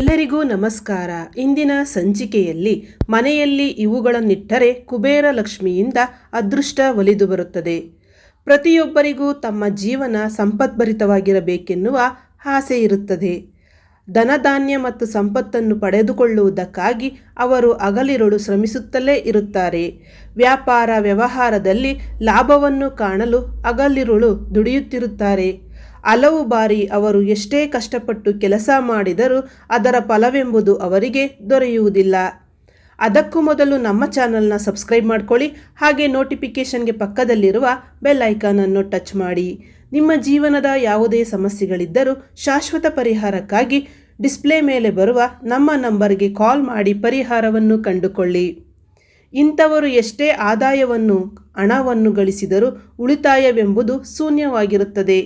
ಎಲ್ಲರಿಗೂ ನಮಸ್ಕಾರ. ಇಂದಿನ ಸಂಚಿಕೆಯಲ್ಲಿ ಮನೆಯಲ್ಲಿ ಇವುಗಳನ್ನಿಟ್ಟರೆ ಕುಬೇರ ಲಕ್ಷ್ಮಿಯಿಂದ ಅದೃಷ್ಟ ಒಲಿದು ಬರುತ್ತದೆ. ಪ್ರತಿಯೊಬ್ಬರಿಗೂ ತಮ್ಮ ಜೀವನ ಸಂಪದ್ಭರಿತವಾಗಿರಬೇಕೆನ್ನುವ ಆಸೆ ಇರುತ್ತದೆ. ಧನಧಾನ್ಯ ಮತ್ತು ಸಂಪತ್ತನ್ನು ಪಡೆದುಕೊಳ್ಳುವುದಕ್ಕಾಗಿ ಅವರು ಅಗಲಿರುಳು ಶ್ರಮಿಸುತ್ತಲೇ ಇರುತ್ತಾರೆ. ವ್ಯಾಪಾರ ವ್ಯವಹಾರದಲ್ಲಿ ಲಾಭವನ್ನು ಕಾಣಲು ಅಗಲಿರುಳು ದುಡಿಯುತ್ತಿರುತ್ತಾರೆ. ಹಲವು ಬಾರಿ ಅವರು ಎಷ್ಟೇ ಕಷ್ಟಪಟ್ಟು ಕೆಲಸ ಮಾಡಿದರೂ ಅದರ ಫಲವೆಂಬುದು ಅವರಿಗೆ ದೊರೆಯುವುದಿಲ್ಲ. ಅದಕ್ಕೂ ಮೊದಲು ನಮ್ಮ ಚಾನಲ್ನ ಸಬ್ಸ್ಕ್ರೈಬ್ ಮಾಡ್ಕೊಳ್ಳಿ, ಹಾಗೆ ನೋಟಿಫಿಕೇಷನ್ಗೆ ಪಕ್ಕದಲ್ಲಿರುವ ಬೆಲ್ ಐಕಾನನ್ನು ಟಚ್ ಮಾಡಿ. ನಿಮ್ಮ ಜೀವನದ ಯಾವುದೇ ಸಮಸ್ಯೆಗಳಿದ್ದರೂ ಶಾಶ್ವತ ಪರಿಹಾರಕ್ಕಾಗಿ ಡಿಸ್ಪ್ಲೇ ಮೇಲೆ ಬರುವ ನಮ್ಮ ನಂಬರ್ಗೆ ಕಾಲ್ ಮಾಡಿ ಪರಿಹಾರವನ್ನು ಕಂಡುಕೊಳ್ಳಿ. ಇಂಥವರು ಎಷ್ಟೇ ಆದಾಯವನ್ನು, ಹಣವನ್ನು ಗಳಿಸಿದರೂ ಉಳಿತಾಯವೆಂಬುದು ಶೂನ್ಯವಾಗಿರುತ್ತದೆ.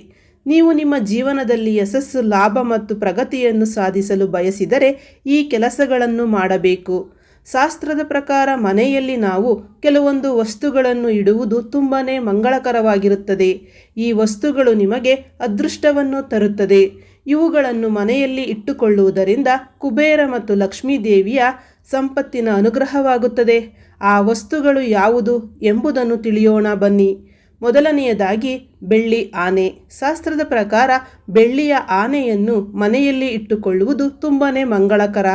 ನೀವು ನಿಮ್ಮ ಜೀವನದಲ್ಲಿ ಯಶಸ್ಸು, ಲಾಭ ಮತ್ತು ಪ್ರಗತಿಯನ್ನು ಸಾಧಿಸಲು ಬಯಸಿದರೆ ಈ ಕೆಲಸಗಳನ್ನು ಮಾಡಬೇಕು. ಶಾಸ್ತ್ರದ ಪ್ರಕಾರ ಮನೆಯಲ್ಲಿ ನಾವು ಕೆಲವೊಂದು ವಸ್ತುಗಳನ್ನು ಇಡುವುದು ತುಂಬಾ ಮಂಗಳಕರವಾಗಿರುತ್ತದೆ. ಈ ವಸ್ತುಗಳು ನಿಮಗೆ ಅದೃಷ್ಟವನ್ನು ತರುತ್ತದೆ. ಇವುಗಳನ್ನು ಮನೆಯಲ್ಲಿ ಇಟ್ಟುಕೊಳ್ಳುವುದರಿಂದ ಕುಬೇರ ಮತ್ತು ಲಕ್ಷ್ಮೀದೇವಿಯ ಸಂಪತ್ತಿನ ಅನುಗ್ರಹವಾಗುತ್ತದೆ. ಆ ವಸ್ತುಗಳು ಯಾವುದು ಎಂಬುದನ್ನು ತಿಳಿಯೋಣ ಬನ್ನಿ. ಮೊದಲನೆಯದಾಗಿ ಬೆಳ್ಳಿ ಆನೆ. ಶಾಸ್ತ್ರದ ಪ್ರಕಾರ ಬೆಳ್ಳಿಯ ಆನೆಯನ್ನು ಮನೆಯಲ್ಲಿ ಇಟ್ಟುಕೊಳ್ಳುವುದು ತುಂಬಾ ಮಂಗಳಕರ.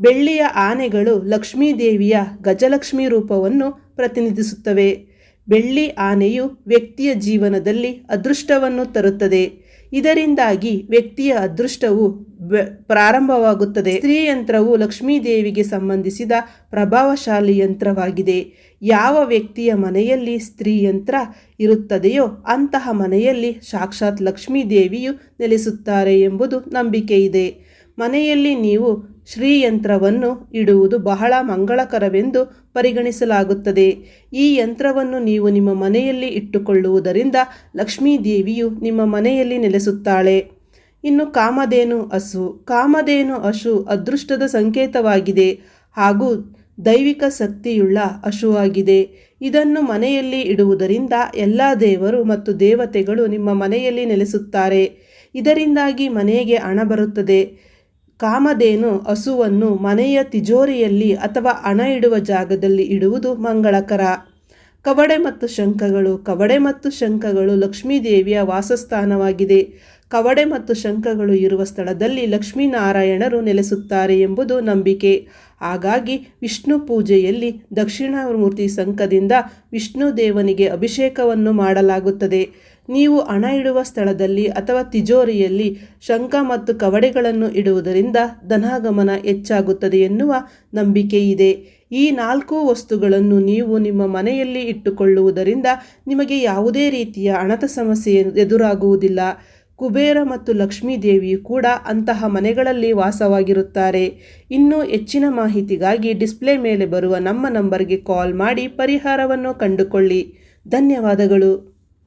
ಬೆಳ್ಳಿಯ ಆನೆಗಳು ಲಕ್ಷ್ಮೀ ದೇವಿಯ ಗಜಲಕ್ಷ್ಮಿ ರೂಪವನ್ನು ಪ್ರತಿನಿಧಿಸುತ್ತವೆ. ಬೆಳ್ಳಿ ಆನೆಯು ವ್ಯಕ್ತಿಯ ಜೀವನದಲ್ಲಿ ಅದೃಷ್ಟವನ್ನು ತರುತ್ತದೆ. ಇದರಿಂದಾಗಿ ವ್ಯಕ್ತಿಯ ಅದೃಷ್ಟವು ಪ್ರಾರಂಭವಾಗುತ್ತದೆ. ಸ್ತ್ರೀ ಯಂತ್ರವು ಲಕ್ಷ್ಮೀದೇವಿಗೆ ಸಂಬಂಧಿಸಿದ ಪ್ರಭಾವಶಾಲಿ ಯಂತ್ರವಾಗಿದೆ. ಯಾವ ವ್ಯಕ್ತಿಯ ಮನೆಯಲ್ಲಿ ಸ್ತ್ರೀ ಯಂತ್ರ ಇರುತ್ತದೆಯೋ ಅಂತಹ ಮನೆಯಲ್ಲಿ ಸಾಕ್ಷಾತ್ ಲಕ್ಷ್ಮೀದೇವಿಯು ನೆಲೆಸುತ್ತಾರೆ ಎಂಬುದು ನಂಬಿಕೆ ಇದೆ ಮನೆಯಲ್ಲಿ ನೀವು ಶ್ರೀಯಂತ್ರವನ್ನು ಇಡುವುದು ಬಹಳ ಮಂಗಳಕರವೆಂದು ಪರಿಗಣಿಸಲಾಗುತ್ತದೆ. ಈ ಯಂತ್ರವನ್ನು ನೀವು ನಿಮ್ಮ ಮನೆಯಲ್ಲಿ ಇಟ್ಟುಕೊಳ್ಳುವುದರಿಂದ ಲಕ್ಷ್ಮೀದೇವಿಯು ನಿಮ್ಮ ಮನೆಯಲ್ಲಿ ನೆಲೆಸುತ್ತಾಳೆ. ಇನ್ನು ಕಾಮಧೇನು ಹಸು ಕಾಮಧೇನು ಹಸು ಅದೃಷ್ಟದ ಸಂಕೇತವಾಗಿದೆ ಹಾಗೂ ದೈವಿಕ ಶಕ್ತಿಯುಳ್ಳ ಹಸುವಾಗಿದೆ ಇದನ್ನು ಮನೆಯಲ್ಲಿ ಇಡುವುದರಿಂದ ಎಲ್ಲ ದೇವರು ಮತ್ತು ದೇವತೆಗಳು ನಿಮ್ಮ ಮನೆಯಲ್ಲಿ ನೆಲೆಸುತ್ತಾರೆ. ಇದರಿಂದಾಗಿ ಮನೆಗೆ ಹಣ ಬರುತ್ತದೆ. ಕಾಮಧೇನು ಹಸುವನ್ನು ಮನೆಯ ತಿಜೋರಿಯಲ್ಲಿ ಅಥವಾ ಹಣ ಇಡುವ ಜಾಗದಲ್ಲಿ ಇಡುವುದು ಮಂಗಳಕರ. ಕವಡೆ ಮತ್ತು ಶಂಖಗಳು, ಕವಡೆ ಮತ್ತು ಶಂಖಗಳು ಲಕ್ಷ್ಮೀದೇವಿಯ ವಾಸಸ್ಥಾನವಾಗಿದೆ. ಕವಡೆ ಮತ್ತು ಶಂಖಗಳು ಇರುವ ಸ್ಥಳದಲ್ಲಿ ಲಕ್ಷ್ಮೀನಾರಾಯಣರು ನೆಲೆಸುತ್ತಾರೆ ಎಂಬುದು ನಂಬಿಕೆ. ಹಾಗಾಗಿ ವಿಷ್ಣು ಪೂಜೆಯಲ್ಲಿ ದಕ್ಷಿಣಾಮೂರ್ತಿ ಶಂಖದಿಂದ ವಿಷ್ಣು ದೇವನಿಗೆ ಅಭಿಷೇಕವನ್ನು ಮಾಡಲಾಗುತ್ತದೆ. ನೀವು ಹಣ ಇಡುವ ಸ್ಥಳದಲ್ಲಿ ಅಥವಾ ತಿಜೋರಿಯಲ್ಲಿ ಶಂಖ ಮತ್ತು ಕವಡೆಗಳನ್ನು ಇಡುವುದರಿಂದ ಧನಾಗಮನ ಹೆಚ್ಚಾಗುತ್ತದೆ ಎನ್ನುವ ನಂಬಿಕೆ ಇದೆ. ಈ ನಾಲ್ಕು ವಸ್ತುಗಳನ್ನು ನೀವು ನಿಮ್ಮ ಮನೆಯಲ್ಲಿ ಇಟ್ಟುಕೊಳ್ಳುವುದರಿಂದ ನಿಮಗೆ ಯಾವುದೇ ರೀತಿಯ ಹಣದ ಸಮಸ್ಯೆ ಎದುರಾಗುವುದಿಲ್ಲ. ಕುಬೇರ ಮತ್ತು ಲಕ್ಷ್ಮೀ ದೇವಿ ಕೂಡ ಅಂತಹ ಮನೆಗಳಲ್ಲಿ ವಾಸವಾಗಿರುತ್ತಾರೆ. ಇನ್ನೂ ಹೆಚ್ಚಿನ ಮಾಹಿತಿಗಾಗಿ ಡಿಸ್ಪ್ಲೇ ಮೇಲೆ ಬರುವ ನಮ್ಮ ನಂಬರ್ಗೆ ಕಾಲ್ ಮಾಡಿ ಪರಿಹಾರವನ್ನು ಕಂಡುಕೊಳ್ಳಿ. ಧನ್ಯವಾದಗಳು.